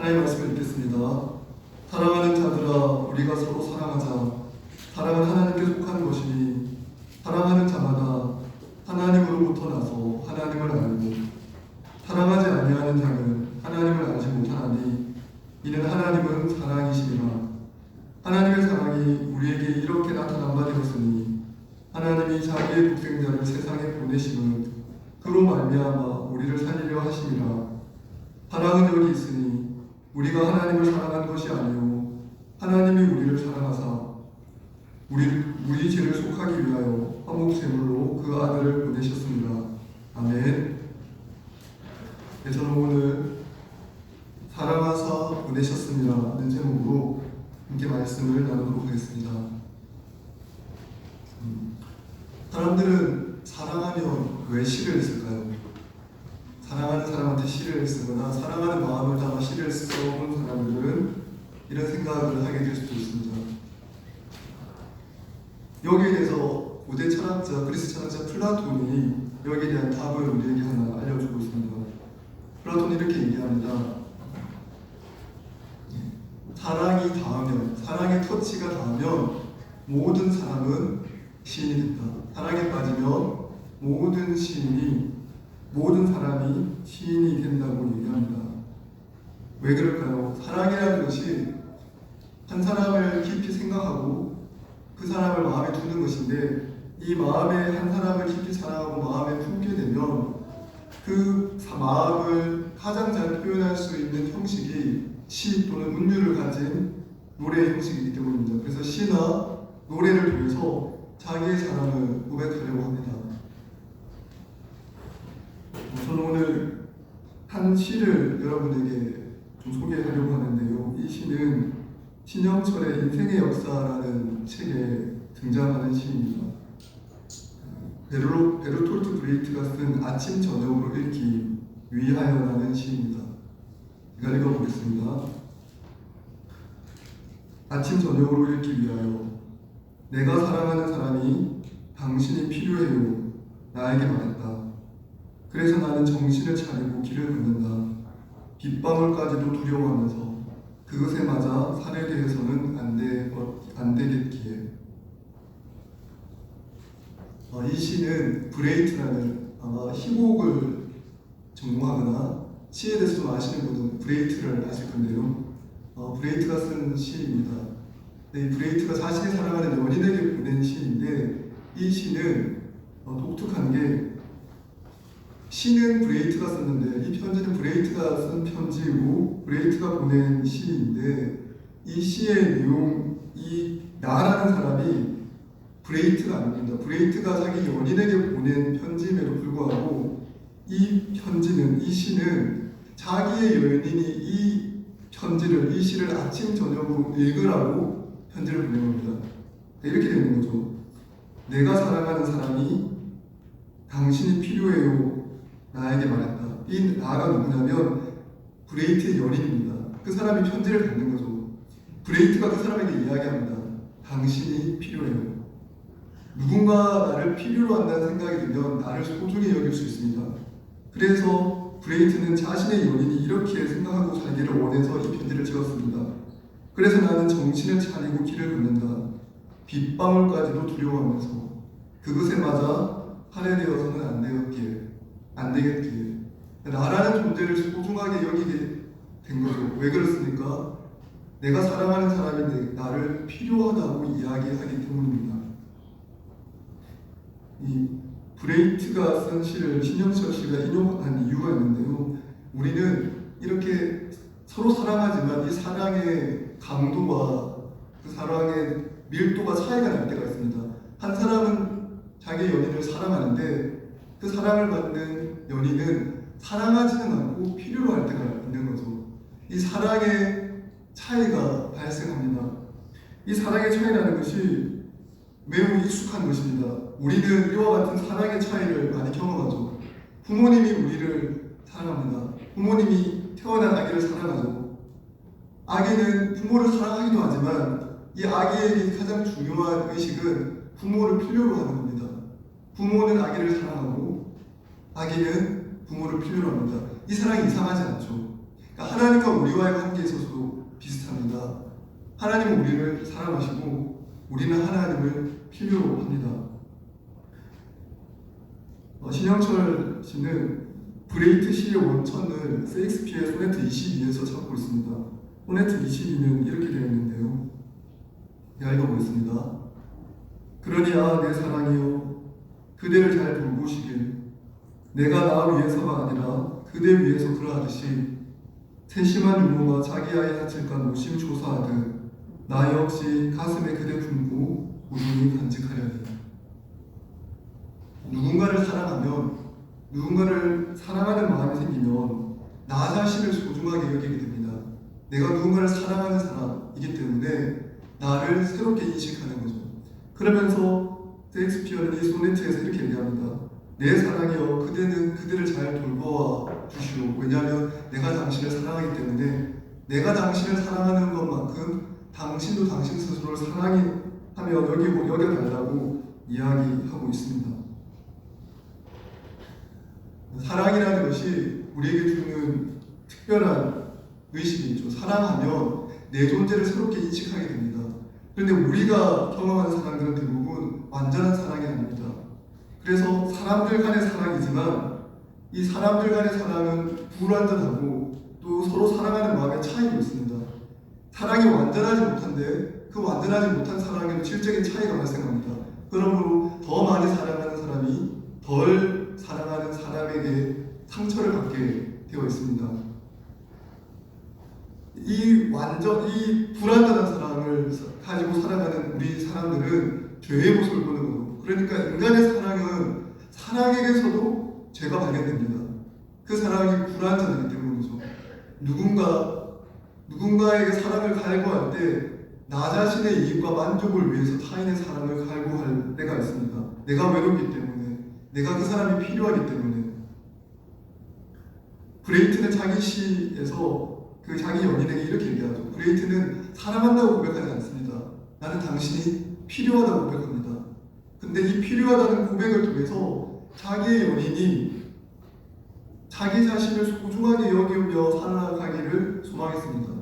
하나님 말씀을 읽겠습니다. 사랑하는 자들아 우리가 서로 사랑하자. 사랑은 하나님께 속한 것이니 사랑하는 자마다 하나님으로부터 나서 하나님을 알고 사랑하지 아니하는 자는 하나님을 알지 못하나니 이는 하나님은 사랑이시니라. 하나님의 사랑이 우리에게 이렇게 나타난 바 되었으니 하나님이 자기의 독생자를 세상에 보내심은 그로 말미암아 우리를 살리려 하심이라. 사랑은 여기 우리가 하나님을 사랑한 것이 아니요 하나님이 우리를 사랑하사 우리 우리 죄를 속하기 위하여 화목 제물로 그 아들을 보내셨습니다. 아멘. 네, 저는 오늘 사랑하사 보내셨습니다라는 제목으로 함께 말씀을 나누도록 하겠습니다. 음, 사람들은 사랑하면 왜 시를 쓸까요? 사랑하는 사람한테 시를 쓰거나 사랑하는 마음을 담아 시를 써본 사람들은 이런 생각을 하게 될 수도 있습니다. 여기에 대해서 고대 철학자, 그리스 철학자 플라톤이 여기에 대한 답을 우리에게 하나 알려주고 있습니다. 플라톤이 이렇게 얘기합니다. 사랑이 닿으면, 사랑의 터치가 닿으면 모든 사람은 시인이 된다. 사랑에 빠지면 모든 시인이, 모든 사람이 시인이 된다고 얘기합니다. 왜 그럴까요? 사랑이라는 것이 한 사람을 깊이 생각하고 그 사람을 마음에 두는 것인데 이 마음에 한 사람을 깊이 사랑하고 마음에 품게 되면 그 사- 마음을 가장 잘 표현할 수 있는 형식이 시 또는 운율을 가진 노래 형식이기 때문입니다. 그래서 시나 노래를 통해서 자기의 사랑을 고백하려고 합니다. 어, 저는 오늘 한 시를 여러분에게 좀 소개하려고 하는데요. 이 시는 신영철의 인생의 역사라는 책에 등장하는 시입니다. 베르로, 베르톨트 브레이트가 쓴 아침 저녁으로 읽기 위하여라는 시입니다. 제가 읽어보겠습니다. 아침 저녁으로 읽기 위하여 내가 사랑하는 사람이 당신이 필요해요 나에게 말했다. 그래서 나는 정신을 차리고 길을 걷는다. 빗방울까지도 두려워하면서 그것에 맞아 살해되어서는 안, 되, 어, 안 되겠기에 어, 이 시는 브레이트라는 아마 희곡을 전공하거나 시에 대해서 좀 아시는 분은 브레이트를 아실 건데요. 어, 브레이트가 쓴 시입니다. 네, 이 브레이트가 자신이 사랑하는 연인에게 보낸 시인데 이 시는 어, 독특한 게 시는 브레이트가 썼는데 이 편지는 브레이트가 쓴 편지이고 브레이트가 보낸 시인데 이 시의 내용 이 나라는 사람이 브레이트가 아닙니다. 브레이트가 자기 연인에게 보낸 편지임에도 불구하고 이 편지는 이 시는 자기의 연인이 이 편지를 이 시를 아침 저녁으로 읽으라고 편지를 보낸 겁니다. 네, 이렇게 되는 거죠. 내가 사랑하는 사람이 당신이 필요해요. 나에게 말했다. 이 나가 누구냐면 브레이트의 연인입니다. 그 사람이 편지를 받는 거죠. 브레이트가 그 사람에게 이야기합니다. 당신이 필요해요. 누군가 나를 필요로 한다는 생각이 들면 나를 소중히 여길 수 있습니다. 그래서 브레이트는 자신의 연인이 이렇게 생각하고 살기를 원해서 이 편지를 찍었습니다. 그래서 나는 정신을 차리고 길을 걷는다. 빗방울까지도 두려워하면서 그것에 맞아 할애되어서는 안 되었기에 안 되겠기에 나라는 존재를 소중하게 여기게 된 거죠. 왜 그렇습니까? 내가 사랑하는 사람이 나를 필요하다고 이야기하기 때문입니다. 이 브레이트가 쓴 시를 신영철 씨가 인용한 이유가 있는데요. 우리는 이렇게 서로 사랑하지만 이 사랑의 강도와 그 사랑의 밀도가 차이가 날 때가 있습니다. 한 사람은 자기 연인을 사랑하는데 그 사랑을 받는 연인은 사랑하지는 않고 필요로 할 때가 있는 거죠. 이 사랑의 차이가 발생합니다. 이 사랑의 차이라는 것이 매우 익숙한 것입니다. 우리는 이와 같은 사랑의 차이를 많이 경험하죠. 부모님이 우리를 사랑합니다. 부모님이 태어난 아기를 사랑하죠. 아기는 부모를 사랑하기도 하지만 이 아기에게 가장 중요한 의식은 부모를 필요로 하는 겁니다. 부모는 아기를 사랑하고 아기는 부모를 필요로 합니다. 이 사랑이 이상하지 않죠. 그러니까 하나님과 우리와의 관계에 있어서도 비슷합니다. 하나님은 우리를 사랑하시고 우리는 하나님을 필요로 합니다. 어, 신영철 씨는 브레이트 시의 원천을 세익스피어의 소네트 22에서 찾고 있습니다. 소네트 22는 이렇게 되어 있는데요. 제가 읽어보겠습니다. 그러니 아 내 사랑이여 그대를 잘 돌보시길 내가 나 위해서가 아니라 그대 위해서 그러하듯이 세심한 유모가 자기 아이 하칠까 노심초사하듯 나 역시 가슴에 그대 품고 고중히 간직하려니 누군가를 사랑하면 누군가를 사랑하는 마음이 생기면 나 자신을 소중하게 여기게 됩니다. 내가 누군가를 사랑하는 사람이기 때문에 나를 새롭게 인식하는 거죠. 그러면서 셰익스피어는 이 소네트에서 이렇게 얘기합니다. 내 사랑이여 그대는 그대를 잘 돌보아 주시오. 왜냐하면 내가 당신을 사랑하기 때문에 내가 당신을 사랑하는 것만큼 당신도 당신 스스로를 사랑하며 여기고 여겨달라고 이야기하고 있습니다. 사랑이라는 것이 우리에게 주는 특별한 의식이 있죠. 사랑하면 내 존재를 새롭게 인식하게 됩니다. 그런데 우리가 경험하는 사랑들은 대부분 완전한 사랑이 아닙니다. 그래서 사람들 간의 사랑이지만 이 사람들 간의 사랑은 불완전하고 또 서로 사랑하는 마음의 차이가 있습니다. 사랑이 완전하지 못한데 그 완전하지 못한 사랑에도 질적인 차이가 발생합니다. 그러므로 더 많이 사랑하는 사람이 덜 사랑하는 사람에게 상처를 받게 되어 있습니다. 이 완전 이 불완전한 사랑을 가지고 살아가는 우리 사람들은 죄의 모습을 보는 거고 그러니까 인간의 사랑은 사랑에게서도 죄가 발견됩니다. 그 사랑이 불완전하기 때문이죠. 누군가 누군가에게 사랑을 갈구할 때 나 자신의 이익과 만족을 위해서 타인의 사랑을 갈구할 때가 있습니다. 내가 외롭기 때문에 내가 그 사람이 필요하기 때문에 브레이트는 자기 시에서 그 자기 연인에게 이렇게 얘기하죠. 브레이트는 사랑한다고 고백하지 않습니다. 나는 당신이 필요하다고 고백합니다. 근데 이 필요하다는 고백을 통해서 자기의 연인이 자기 자신을 소중하게 여기며 살아가기를 소망했습니다.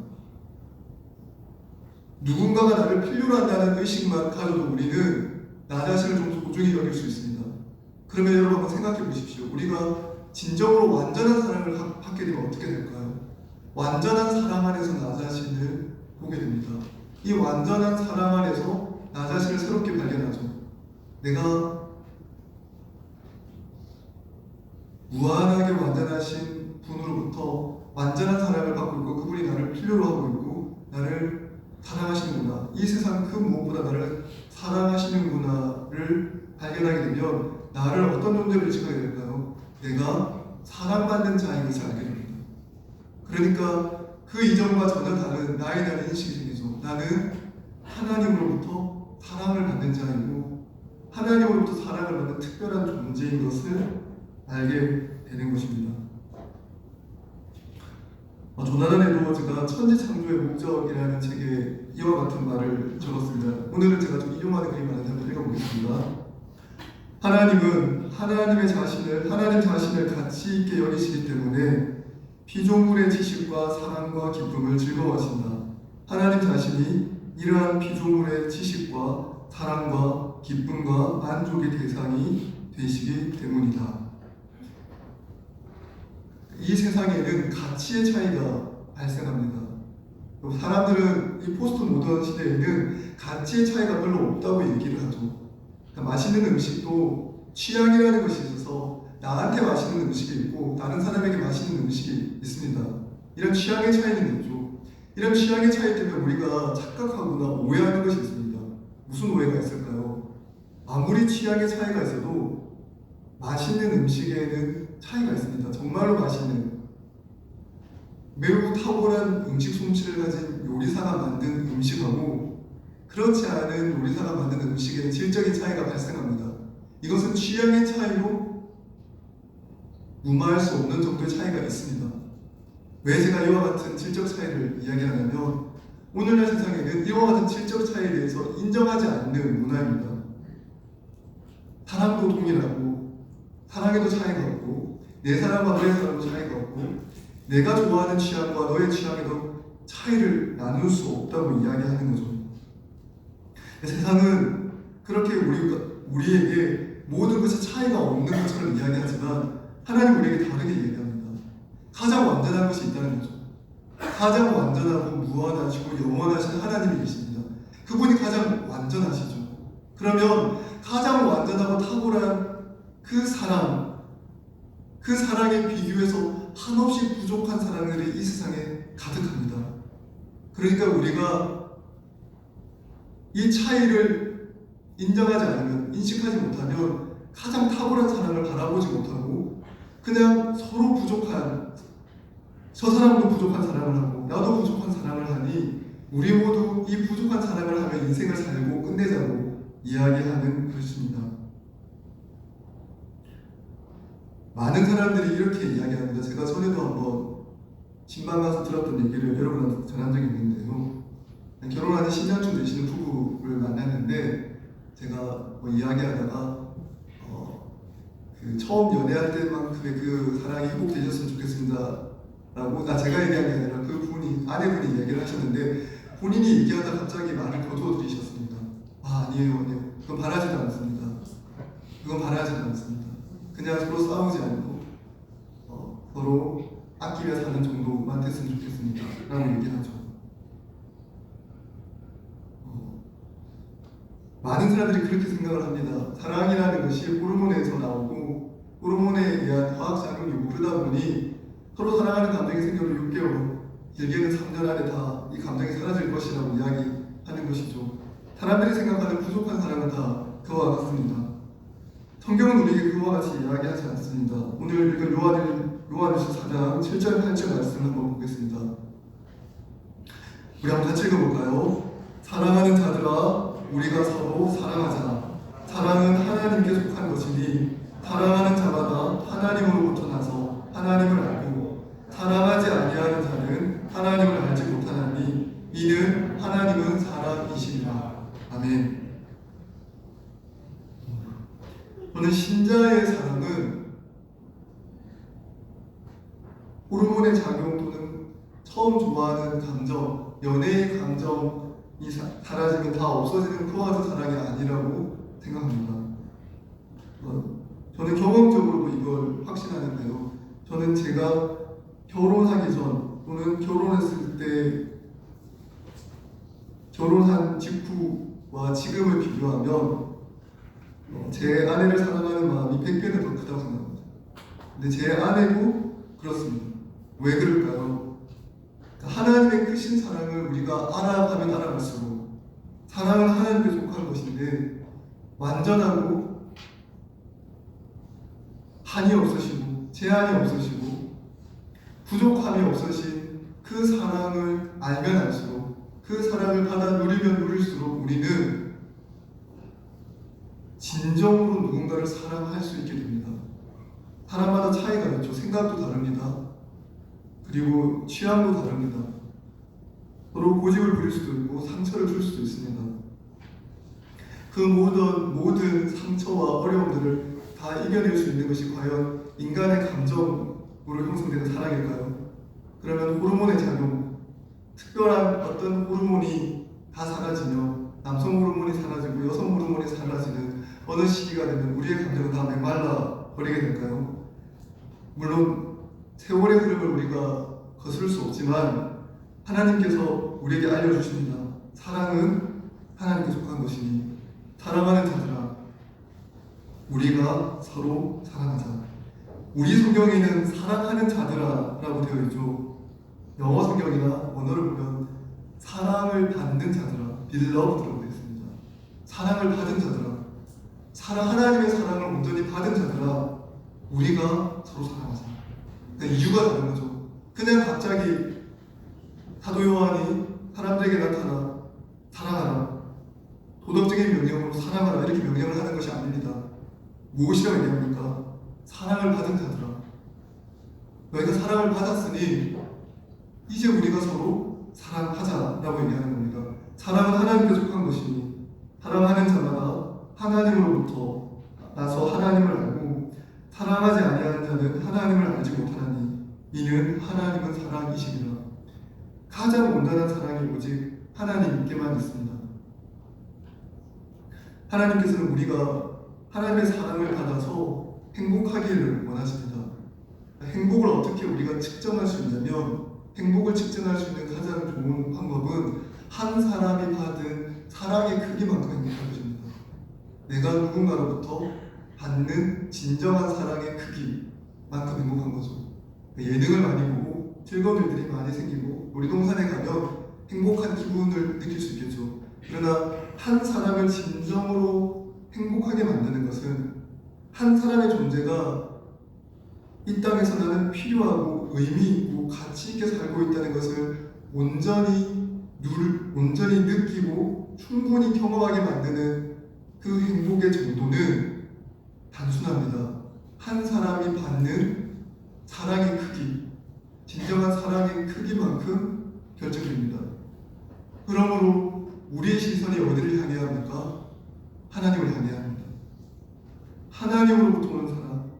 누군가가 나를 필요로 한다는 의식만 가져도 우리는 나 자신을 좀 소중히 여길 수 있습니다. 그러면 여러분 한번 생각해 보십시오. 우리가 진정으로 완전한 사랑을 받게 되면 어떻게 될까요? 완전한 사랑 안에서 나 자신을 보게 됩니다. 이 완전한 사랑 안에서 나 자신을 새롭게 발견하죠. 내가 무한하게 완전하신 분으로부터 완전한 사랑을 받고 있고 그분이 나를 필요로 하고 있고 나를 사랑하시는구나. 이 세상 그 무엇보다 나를 사랑하시는구나를 발견하게 되면 나를 어떤 존재로 인식하게 될까요? 내가 사랑받는 자인 것을 알게 됩니다. 그러니까 그 이전과 전혀 다른 나에 대한 인식이 생기죠. 나는 하나님으로부터 사랑을 받는 자이고 하나님으로부터 사랑을 받는 특별한 존재인 것을 알게 되는 것입니다. 어, 조나단 에드워즈가 천지 창조의 목적이라는 책에 이와 같은 말을 적었습니다. 오늘은 제가 좀 이용하는 그림 하나 한번 읽어보겠습니다. 하나님은 하나님의 자신을 하나님 자신을 가치 있게 여기시기 때문에 피조물의 지식과 사랑과 기쁨을 즐거워하신다. 하나님 자신이 이러한 피조물의 지식과 사랑과 기쁨과 만족의 대상이 되시기 때문이다. 이 세상에는 가치의 차이가 발생합니다. 사람들은 이 포스트 모던 시대에는 가치의 차이가 별로 없다고 얘기를 하죠. 그러니까 맛있는 음식도 취향이라는 것이 있어서 나한테 맛있는 음식이 있고 다른 사람에게 맛있는 음식이 있습니다. 이런 취향의 차이는 있죠. 이런 취향의 차이 때문에 우리가 착각하거나 오해하는 것이 있습니다. 무슨 오해가 있을까요? 아무리 취향의 차이가 있어도 맛있는 음식에는 차이가 있습니다. 정말로 맛있는 매우 탁월한 음식 솜씨를 가진 요리사가 만든 음식하고 그렇지 않은 요리사가 만든 음식에는 질적인 차이가 발생합니다. 이것은 취향의 차이로 무마할 수 없는 정도의 차이가 있습니다. 왜 제가 이와 같은 질적 차이를 이야기하냐면 오늘날 세상에는 이와 같은 질적 차이에 대해서 인정하지 않는 문화입니다. 사랑도 동일하고 사랑에도 차이가 없고 내 사랑과 너의 사랑도 차이가 없고 내가 좋아하는 취향과 너의 취향에도 차이를 나눌 수 없다고 이야기하는 거죠. 세상은 그렇게 우리가 우리에게 모든 것이 차이가 없는 것처럼 이야기하지만 하나님 우리에게 다르게 이야기합니다. 가장 완전한 것이 있다는 거죠. 가장 완전하고 무한하시고 영원하신 하나님이 계십니다. 그분이 가장 완전하시죠. 그러면 가장 완전하고 탁월한 그 사랑, 그 사랑에 비교해서 한없이 부족한 사랑들이 이 세상에 가득합니다. 그러니까 우리가 이 차이를 인정하지 않으면, 인식하지 못하면 가장 탁월한 사랑을 바라보지 못하고 그냥 서로 부족한 저 사람도 부족한 사랑을 하고 나도 부족한 사랑을 하니 우리 모두 이 부족한 사랑을 하며 인생을 살고 끝내자고 이야기하는 것입니다. 많은 사람들이 이렇게 이야기합니다. 제가 전에도 한번 신방 가서 들었던 얘기를 여러분한테 전한 적이 있는데요. 결혼한 지 10년쯤 되시는 부부를 만났는데 제가 뭐 이야기하다가 어, 그 처음 연애할 때만큼의 그 사랑이 회복되셨으면 좋겠습니다. 라고 나 제가 얘기한 게 아니라 그 분이 아내분이 얘기를 하셨는데 본인이 얘기하다 갑자기 말을 거두어 들이셨습니다. 아 아니에요 아니에요 그건 바라지도 않습니다. 그건 바라지도 않습니다. 그냥 서로 싸우지 않고 어, 서로 아끼며 사는 정도만 됐으면 좋겠습니다. 라고 얘기하죠. 어, 많은 사람들이 그렇게 생각을 합니다. 사랑이라는 것이 호르몬에서 나오고 호르몬에 의한 화학작용이 오르다 보니 서로 사랑하는 감정이 생겨도 6개월, 길게는 3년 안에 다 이 감정이 사라질 것이라고 이야기하는 것이죠. 사람들이 생각하는 부족한 사랑은 다 그와 같습니다. 성경은 우리에게 그와 같이 이야기하지 않습니다. 오늘 읽은 요한, 요한일서 4장 7절 8절 말씀을 한번 보겠습니다. 우리 한번 같이 읽어볼까요? 사랑하는 자들아 우리가 서로 사랑하자. 사랑은 하나님께 속한 것이니 사랑하는 자마다 하나님으로부터 나서 하나님을 알고 사랑하지 아니하는 자는 하나님을 알지 못하나니 이는 하나님은 사랑이시니라. 아멘. 저는 신자의 사랑은 호르몬의 작용 또는 처음 좋아하는 감정, 연애의 감정이 사, 사라지면 다 없어지는 같은 사랑이 아니라고 생각합니다. 어, 저는 경험적으로도 이걸 확신하는데요. 저는 제가 결혼하기 전 또는 결혼했을 때 결혼한 직후와 지금을 비교하면 어, 제 아내를 사랑하는 마음이 100배는 더 크다고 생각합니다. 근데 제 아내도 그렇습니다. 왜 그럴까요? 하나님의 크신 사랑을 우리가 알아가면 알아갈수록 사랑은 하나님께 속한 것인데 완전하고 한이 없으시고 제한이 없으시고 부족함이 없으신 그 사랑을 알면 알수록 그 사랑을 받아 누리면 누릴수록 우리는 진정으로 누군가를 사랑할 수 있게 됩니다. 사람마다 차이가 있죠. 생각도 다릅니다. 그리고 취향도 다릅니다. 서로 고집을 부릴 수도 있고 상처를 줄 수도 있습니다. 그 모든 모든 상처와 어려움들을 다 이겨낼 수 있는 것이 과연 인간의 감정으로 형성되는 사랑일까요? 그러면 호르몬의 작용, 특별한 어떤 호르몬이 다 사라지며 남성 호르몬이 사라지고 여성 호르몬이 사라지는 어느 시기가 되면 우리의 감정은 다 메말라 버리게 될까요? 물론 세월의 흐름을 우리가 거스를 수 없지만 하나님께서 우리에게 알려주십니다. 사랑은 하나님께 속한 것이니 사랑하는 자들아 우리가 서로 사랑하자. 우리 성경에는 사랑하는 자들아라고 되어 있죠. 영어 성경이나 언어를 보면 사랑을 받는 자들아, beloved라고 되어 있습니다. 사랑을 받은 자들아, 사랑 하나님의 사랑을 온전히 받은 자들아, 우리가 서로 사랑하자. 그러니까 이유가 다른 거죠. 그냥 갑자기 사도 요한이 사람들에게 나타나 사랑하라. 도덕적인 명령으로 사랑하라 이렇게 명령을 하는 것이 아닙니다. 무엇이라고 얘기합니까? 사랑을 받은 자들아. 너희가 사랑을 받았으니 이제 우리가 서로 사랑하자라고 얘기하는 겁니다. 사랑은 하나님께 속한 것이니 사랑하는 자마다 하나님으로부터 나서 하나님을 알고 사랑하지 아니하는 자는 하나님을 알지 못하나니 이는 하나님은 사랑이시니라. 가장 온전한 사랑 이 오직 하나님께만 있습니다. 하나님께서는 우리가 하나님의 사랑을 받아서 행복하기를 원하십니다. 행복을 어떻게 우리가 측정할 수 있냐면 행복을 측정할 수 있는 가장 좋은 방법은 한 사람이 받은 사랑의 크기만큼 행복한 것입니다. 내가 누군가로부터 받는 진정한 사랑의 크기만큼 행복한 거죠. 예능을 많이 보고 즐거운 일들이 많이 생기고 놀이동산에 가면 행복한 기분을 느낄 수 있겠죠. 그러나 한 사람을 진정으로 행복하게 만드는 것은 한 사람의 존재가 이 땅에서 나는 필요하고 의미 있고 가치 있게 살고 있다는 것을 온전히 누를 온전히 느끼고 충분히 경험하게 만드는 그 행복의 정도는 단순합니다. 한 사람이 받는 사랑의 크기, 진정한 사랑의 크기만큼 결정됩니다. 그러므로 우리의 시선이 어디를 향해야 합니까? 하나님을 향해야 합니다. 하나님으로부터 오는 사랑,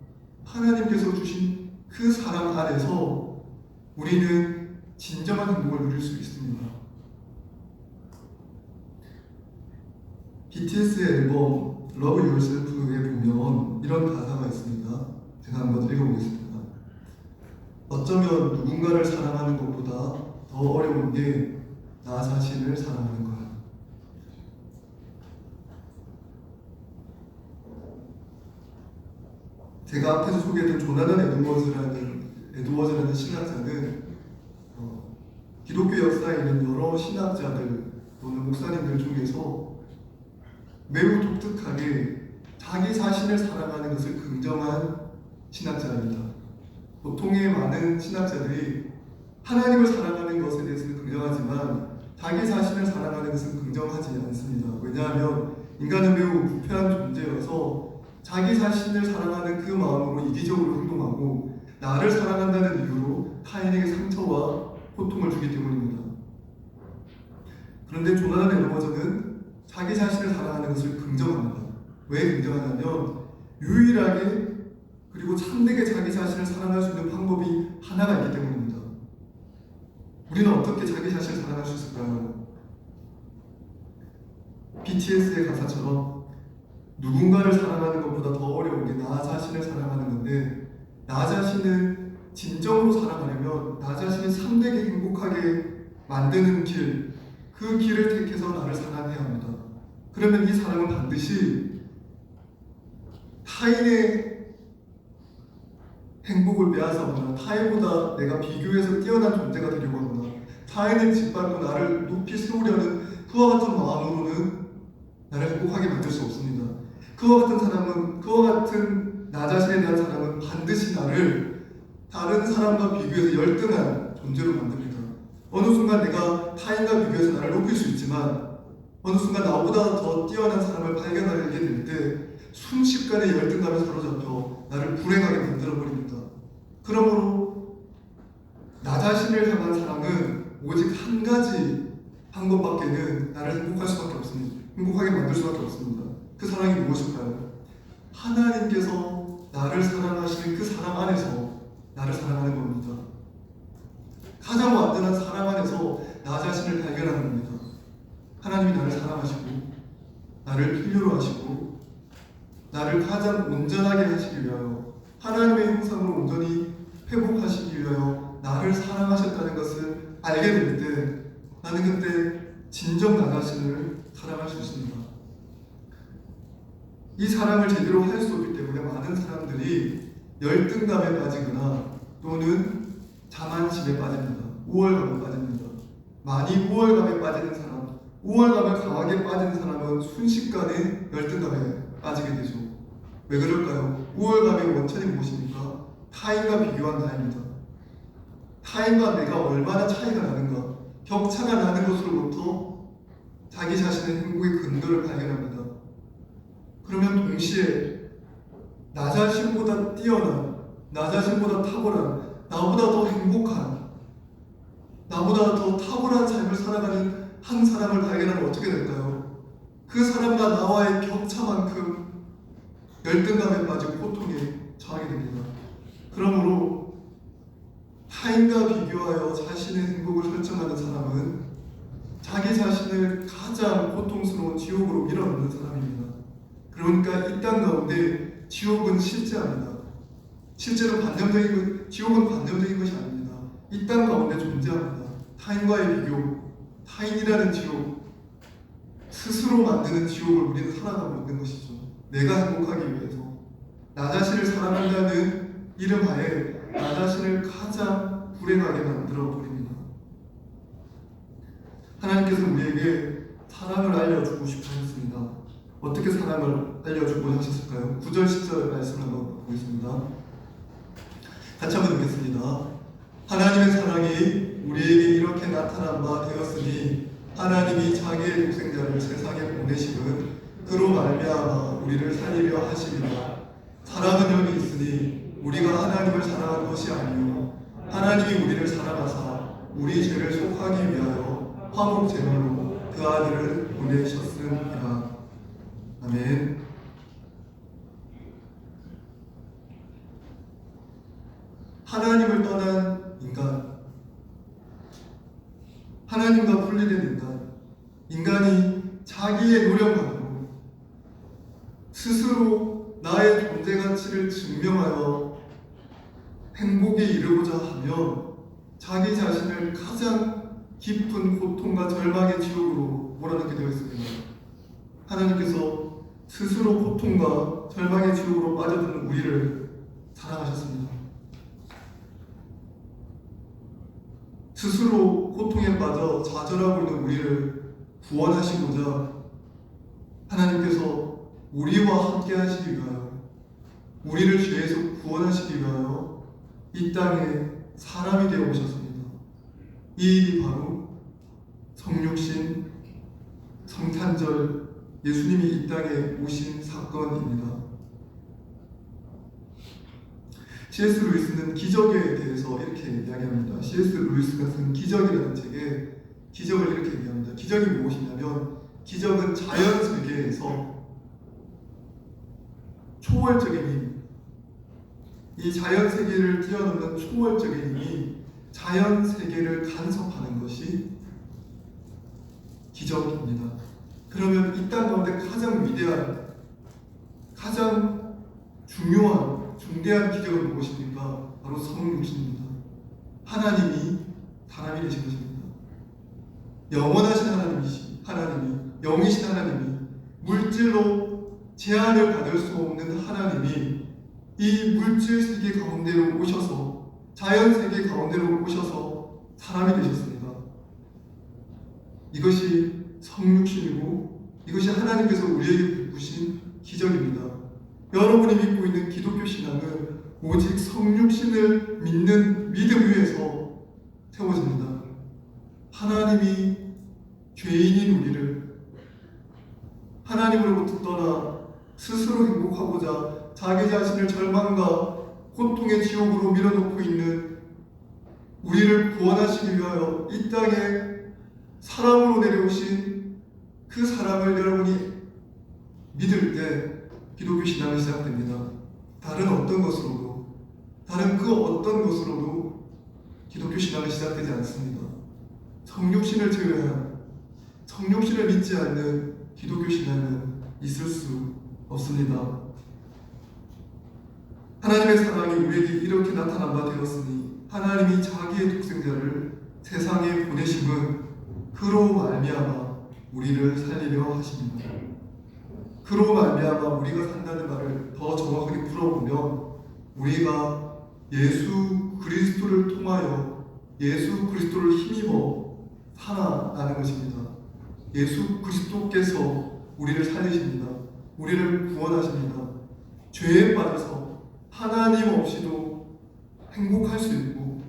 하나님께서 주신 그 사랑 안에서 우리는 진정한 행복을 누릴 수 있습니다. BTS의 앨범 Love Yourself에 보면 이런 가사가 있습니다. 제가 한번 읽어보겠습니다. 어쩌면 누군가를 사랑하는 것보다 더 어려운 게 나 자신을 사랑하는 거야. 제가 앞에서 소개했던 조나단 에드워즈라는 에드워즈라는 신학자는 어, 기독교 역사에 있는 여러 신학자들 또는 목사님들 중에서 매우 독특하게 자기 자신을 사랑하는 것을 긍정한 신학자입니다. 보통의 많은 신학자들이 하나님을 사랑하는 것에 대해서는 긍정하지만 자기 자신을 사랑하는 것은 긍정하지 않습니다. 왜냐하면 인간은 매우 부패한 존재여서 자기 자신을 사랑하는 그 마음으로 이기적으로 행동하고 나를 사랑한다는 이유로 타인에게 상처와 고통을 주기 때문입니다. 그런데 조나단 에드워즈는 자기 자신을 사랑하는 것을 긍정합니다. 왜 긍정하냐면 유일하게 그리고 참되게 자기 자신을 사랑할 수 있는 방법이 하나가 있기 때문입니다. 우리는 어떻게 자기 자신을 사랑할 수 있을까요? BTS의 가사처럼 누군가를 사랑하는 것보다 더 어려운 게 나 자신을 사랑하는 건데 나 자신을 진정으로 사랑하려면 나 자신을 참되게 행복하게 만드는 길, 그 길을 택해서 나를 사랑해야 합니다. 그러면 이 사랑은 반드시 타인의 행복을 빼앗아오거나 타인보다 내가 비교해서 뛰어난 존재가 되려고 하거나 타인을 짓밟고 나를 높이 세우려는 그와 같은 마음으로는 나를 행복하게 만들 수 없습니다. 그와 같은 사람은 그와 같은 나 자신에 대한 사람은 반드시 나를 다른 사람과 비교해서 열등한 존재로 만듭니다. 어느 순간 내가 타인과 비교해서 나를 높일 수 있지만 어느 순간 나보다 더 뛰어난 사람을 발견하게 될 때 순식간에 열등감에 사로잡혀 나를 불행하게 만들어 버립니다. 그러므로 나 자신을 향한 사랑은 오직 한 가지 방법밖에는 나를 행복할 수밖에 없습니다. 행복하게 만들 수밖에 없습니다. 그 사랑이 무엇일까요? 하나님께서 나를 사랑하시는 그 사랑 안에서 나를 사랑하는 겁니다. 가장 완전한 사랑 안에서 나 자신을 발견하는 겁니다. 하나님이 나를 사랑하시고 나를 필요로 하시고 나를 가장 온전하게 하시기 위하여 하나님의 형상으로 온전히 회복하시기 위하여 나를 사랑하셨다는 것을 알게 될 때 나는 그때 진정 나 자신을 사랑할 수 있습니다. 이 사랑을 제대로 할 수 없기 때문에 많은 사람들이 열등감에 빠지거나 또는 자만심에 빠집니다. 우월감에 빠집니다. 많이 우월감에 빠지는 사람, 우월감에 강하게 빠지는 사람은 순식간에 열등감에 빠지게 되죠. 왜 그럴까요? 우월감의 원천이 무엇입니까? 타인과 비교한 나입니다. 타인과 내가 얼마나 차이가 나는가, 격차가 나는 것으로부터 자기 자신의 행복의 근거를 발견합니다. 그러면 동시에 나 자신보다 뛰어난, 나 자신보다 탁월한, 나보다 더 행복한, 나보다 더 탁월한 삶을 살아가는 한 사람을 발견하면 어떻게 될까요? 그 사람과 나와의 격차만큼 열등감에 빠지고 고통에 처하게 됩니다. 그러므로 타인과 비교하여 자신의 행복을 설정하는 사람은 자기 자신을 가장 고통스러운 지옥으로 밀어넣는 사람입니다. 그러니까 이 땅 가운데 지옥은 실제합니다. 실제로 관념적인 것, 지옥은 관념적인 것이 아닙니다. 이 땅 가운데 존재합니다. 타인과의 비교, 타인이라는 지옥, 스스로 만드는 지옥을 우리는 살아가고 있는 것이죠. 내가 행복하기 위해서 나 자신을 사랑한다는 이름 하에 나 자신을 가장 불행하게 만들어 버립니다. 하나님께서 우리에게 사랑을 알려주고 싶어 하셨습니다. 어떻게 사랑을 알려주고 하셨을까요? 9절 10절 말씀을 한번 보겠습니다. 같이 한번 읽겠습니다. 하나님의 사랑이 우리에게 이렇게 나타난 바 되었으니 하나님이 자기의 독생자를 세상에 보내시은 그로 말미암아 우리를 살리려 하십니다. 사랑은 여기 있으니 우리가 하나님을 사랑한 것이 아니요 하나님이 우리를 사랑하사 우리 죄를 속하기 위하여 화목 제물로 그 아들을 보내셨음이라. 아멘. 하나님을 떠난 인간, 하나님과 분리된 인간, 인간이 자기의 노력만으로 스스로 나의 존재 가치를 증명하여 행복에 이르고자 하면 자기 자신을 가장 깊은 고통과 절망의 지옥으로 몰아넣게 되어 있습니다. 하나님께서 스스로 절망의 지옥으로 빠져드는 우리를 사랑하셨습니다. 스스로 고통에 빠져 좌절하고 있는 우리를 구원하시고자 하나님께서 우리와 함께 하시기 위하여 우리를 죄에서 구원하시기 위하여 이 땅에 사람이 되어 오셨습니다. 이 일이 바로 성육신, 성탄절, 예수님이 이 땅에 오신 사건입니다. C.S. 루이스는 기적에 대해서 이렇게 이야기합니다. C.S. 루이스가 쓴 기적이라는 책에 기적을 이렇게 얘기합니다. 기적이 무엇이냐면 기적은 자연 세계에서 초월적인 힘, 이 자연 세계를 뛰어넘는 초월적인 힘이 자연 세계를 간섭하는 것이 기적입니다. 그러면 이 땅 가운데 가장 위대한, 가장 중요한, 중대한 기적은 무엇입니까? 바로 성육신입니다. 하나님이 사람이 되신 것입니다. 영원하신 하나님이시, 하나님이, 영이신 하나님이, 물질로 제한을 받을 수 없는 하나님이 이 물질 세계 가운데로 오셔서 자연 세계 가운데로 오셔서 사람이 되셨습니다. 이것이 성육신이고 이것이 하나님께서 우리에게 베푸신 기적입니다. 여러분이 믿고 있는 기독교 신앙은 오직 성육신을 믿는 믿음 위에서 세워집니다. 하나님이 죄인인 우리를 하나님으로부터 떠나 스스로 행복하고자 자기 자신을 절망과 고통의 지옥으로 밀어놓고 있는 우리를 구원하시기 위하여 이 땅에 사랑으로 내려오신 그 사랑을 여러분이 믿을 때 기독교 신앙이 시작됩니다. 다른 어떤 것으로도 다른 그 어떤 것으로도 기독교 신앙이 시작되지 않습니다. 성육신을 제외한 성육신을 믿지 않는 기독교 신앙은 있을 수 없습니다. 하나님의 사랑이 우리에게 이렇게 나타난 바 되었으니 하나님이 자기의 독생자를 세상에 보내심은 그로 말미암아 우리를 살리려 하십니다. 그로 말미암아 우리가 산다는 말을 더 정확하게 풀어보면 우리가 예수 그리스도를 통하여 예수 그리스도를 힘입어 살아나는 것입니다. 예수 그리스도께서 우리를 살리십니다. 우리를 구원하십니다. 죄에 빠져서 하나님 없이도 행복할 수 있고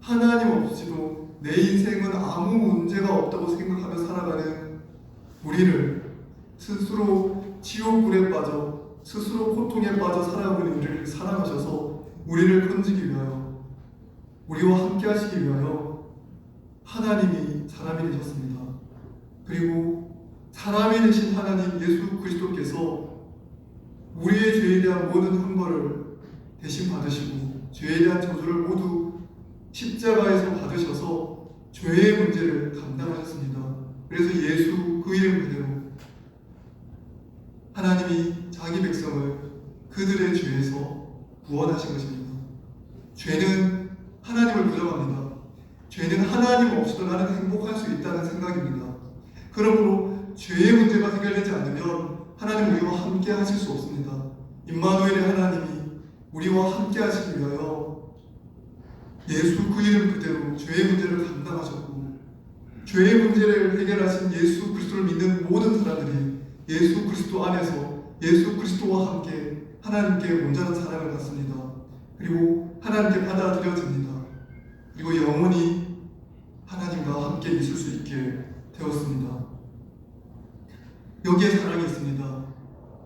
하나님 없이도 내 인생은 아무 문제가 없다고 생각하며 살아가는 우리를 스스로 지옥불에 빠져 스스로 고통에 빠져 있는 우리를 사랑하셔서 우리를 건지기 위하여 우리와 함께 하시기 위하여 하나님이 사람이 되셨습니다. 그리고 사람이 되신 하나님 예수 그리스도께서 우리의 죄에 대한 모든 형벌을 대신 받으시고 죄에 대한 저주를 모두 십자가에서 받으셔서 죄의 문제를 감당하셨습니다. 그래서 예수 그 이름 그대로 하나님이 자기 백성을 그들의 죄에서 구원하신 것입니다. 죄는 하나님을 부정합니다. 죄는 하나님 없이도 나는 행복할 수 있다는 생각입니다. 그러므로 죄의 문제가 해결되지 않으면 하나님 우리와 함께 하실 수 없습니다. 임마누엘의 하나님이 우리와 함께 하시기 위하여 예수 그 이름 그대로 죄의 문제를 감당하셨고 죄의 문제를 해결하신 예수 그리스도를 믿는 모든 사람들이 예수 그리스도 안에서 예수 그리스도와 함께 하나님께 온전한 사랑을 받습니다. 그리고 하나님께 받아들여집니다. 그리고 영원히 하나님과 함께 있을 수 있게 되었습니다. 여기에 사랑이 있습니다.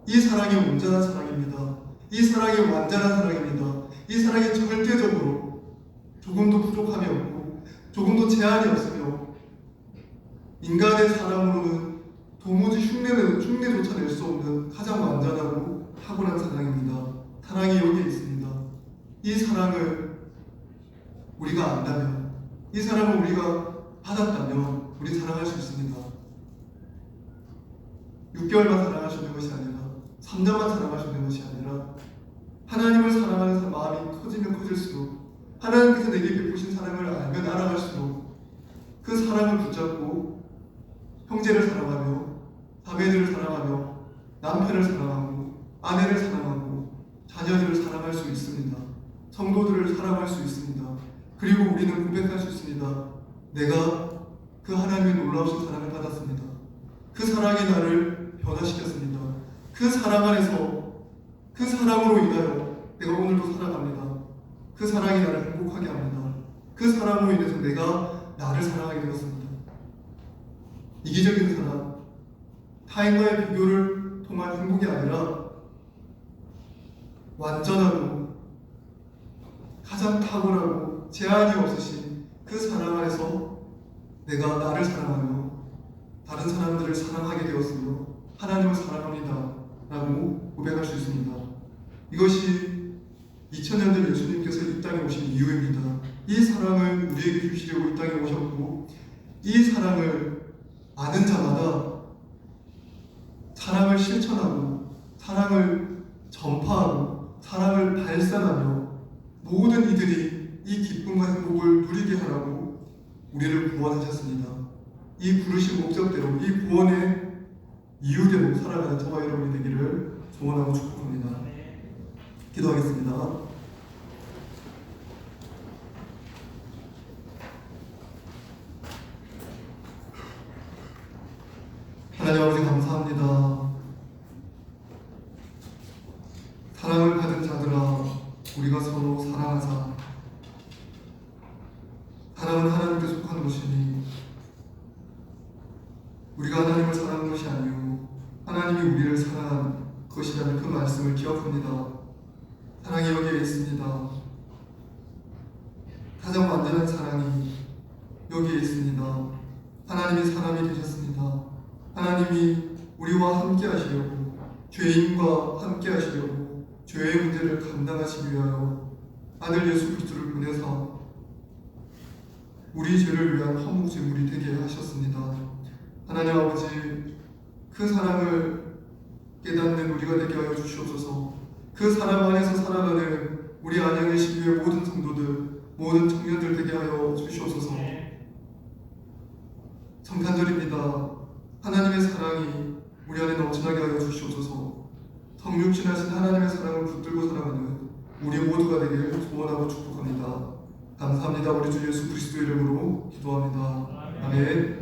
이 사랑이 온전한 사랑입니다. 이 사랑이 완전한 사랑입니다. 이 사랑이 절대적으로 조금도 부족함이 없고 조금도 제한이 없으며 인간의 사랑으로는 도무지 흉내는 흉내조차 낼 수 없는 가장 완전하고 탁월한 사랑입니다. 사랑이 여기에 있습니다. 이 사랑을 우리가 안다면, 이 사랑을 우리가 받았다면 우리 사랑할 수 있습니다. 6개월만 사랑할 수 있는 것이 아니라 3년만 사랑할 수 있는 것이 아니라 하나님을 사랑하는 사- 마음이 커지면 커질수록 하나님께서 내게 베푸신 사랑을 알면 알아갈수록 그 사랑을 붙잡고 형제를 사랑하며 자매들을 사랑하며 남편을 사랑하고 아내를 사랑하고 자녀들을 사랑할 수 있습니다. 성도들을 사랑할 수 있습니다. 그리고 우리는 고백할 수 있습니다. 내가 그 하나님의 놀라우신 사랑을 받았습니다. 그 사랑이 나를 변화시켰습니다. 그 사랑 안에서 그 사랑으로 인하여 내가 오늘도 살아갑니다. 그 사랑이 나를 행복하게 합니다. 그 사랑으로 인해서 내가 나를 사랑하게 되었습니다. 이기적인 사랑, 타인과의 비교를 통한 행복이 아니라 완전하고 가장 탁월하고 제한이 없으신 그 사랑 안에서 내가 나를 사랑하며 다른 사람들을 사랑하게 되었으며 하나님을 사랑합니다 라고 고백할 수 있습니다. 이것이 2000년 전 예수님께서 이 땅에 오신 이유입니다. 이 사랑을 우리에게 주시려고 이 땅에 오셨고 이 사랑을 아는 자마다 사랑을 실천하고 사랑을 전파하고 사랑을 발산하며 모든 이들이 이 기쁨과 행복을 누리게 하라고 우리를 구원하셨습니다. 이 부르신 목적대로 이 구원의 이유대로 살아가는 저와 여러분이 되기를 소원하고 축복합니다. 기도하겠습니다. 하나님 아버지 감사합니다. 사랑을 받은 자들아 우리가 서로 사랑하자. 사랑은 하나님께 속한 것이니 우리가 하나님을 사랑한 것이 아니요 하나님이 우리를 사랑한 것이라는 그 말씀을 기억합니다. 사랑이 여기에 있습니다. 가장 완전한 사랑이 여기에 있습니다. 하나님이 사람이 되셨습니다. 하나님이 우리와 함께 하시려고 죄인과 함께 하시려고 죄의 문제를 감당하시기 위하여 아들 예수 그리스도를 보내사 우리 죄를 위한 화목 제물이 되게 하셨습니다. 하나님 아버지 그 사랑을 깨닫는 우리가 되게 하여 주시옵소서. 그 사랑 안에서 살아가는 우리 안양의 시교의 모든 성도들, 모든 청년들 되게 하여 주시옵소서. 성탄절입니다. 하나님의 사랑이 우리 안에 넘쳐나게 하여 주시옵소서. 성육신하신 하나님의 사랑을 붙들고 살아가는 우리 모두가 되길 소원하고 축복합니다. 감사합니다. 우리 주 예수 그리스도 이름으로 기도합니다. 아멘.